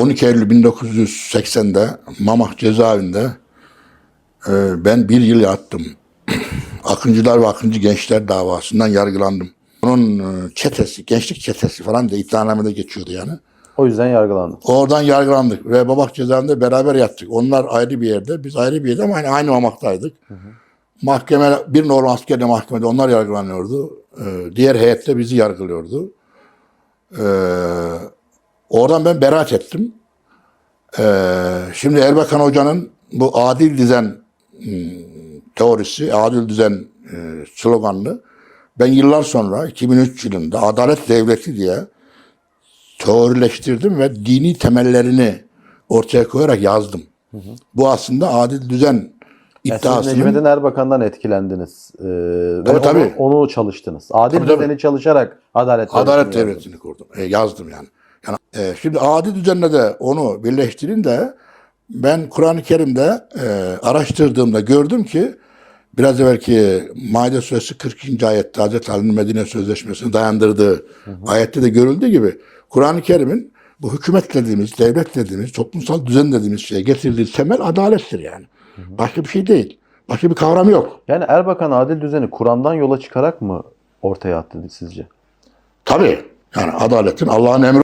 12 Eylül 1980'de Mamak cezaevinde e, ben bir yıl yattım. Akıncılar ve Akıncı Gençler davasından yargılandım. Onun e, çetesi, gençlik çetesi falan da iddianamede geçiyordu yani. O yüzden yargılandın. Oradan yargılandık ve Babak cezaevinde beraber yattık. Onlar ayrı bir yerde, biz ayrı bir yerde ama aynı, aynı mamaktaydık. Mahkeme, bir normal askeri mahkemede onlar yargılanıyordu. Ee, diğer heyette bizi yargılıyordu. Ee, oradan ben beraat ettim. Ee, şimdi Erbakan Hoca'nın bu adil düzen hmm, teorisi, adil düzen e, sloganını ben yıllar sonra 2003 yılında adalet devleti diye teorileştirdim ve dini temellerini ortaya koyarak yazdım. Bu aslında adil düzen Yani siz iddiasının Necmettin Erbakan'dan etkilendiniz. Ee, ve Tabii, onu, tabii. onu çalıştınız. Adil Tabii, tabii. düzeni çalışarak adalet adalet devletini devletini kurdum. E, yazdım yani. Yani e, şimdi adil düzenle de onu birleştirin de ben Kur'an-ı Kerim'de e, araştırdığımda gördüm ki biraz evvelki Maide Suresi 40. ayette Hazreti Ali'nin Medine Sözleşmesi'ni dayandırdığı ayette de görüldüğü gibi Kur'an-ı Kerim'in bu hükümet dediğimiz, devlet dediğimiz, toplumsal düzen dediğimiz şeye getirdiği temel adalettir yani. Başka bir şey değil. Başka bir kavram yok. Yani Erbakan adil düzeni Kur'an'dan yola çıkarak mı ortaya attı sizce? Tabii. Yani adaletin Allah'ın emri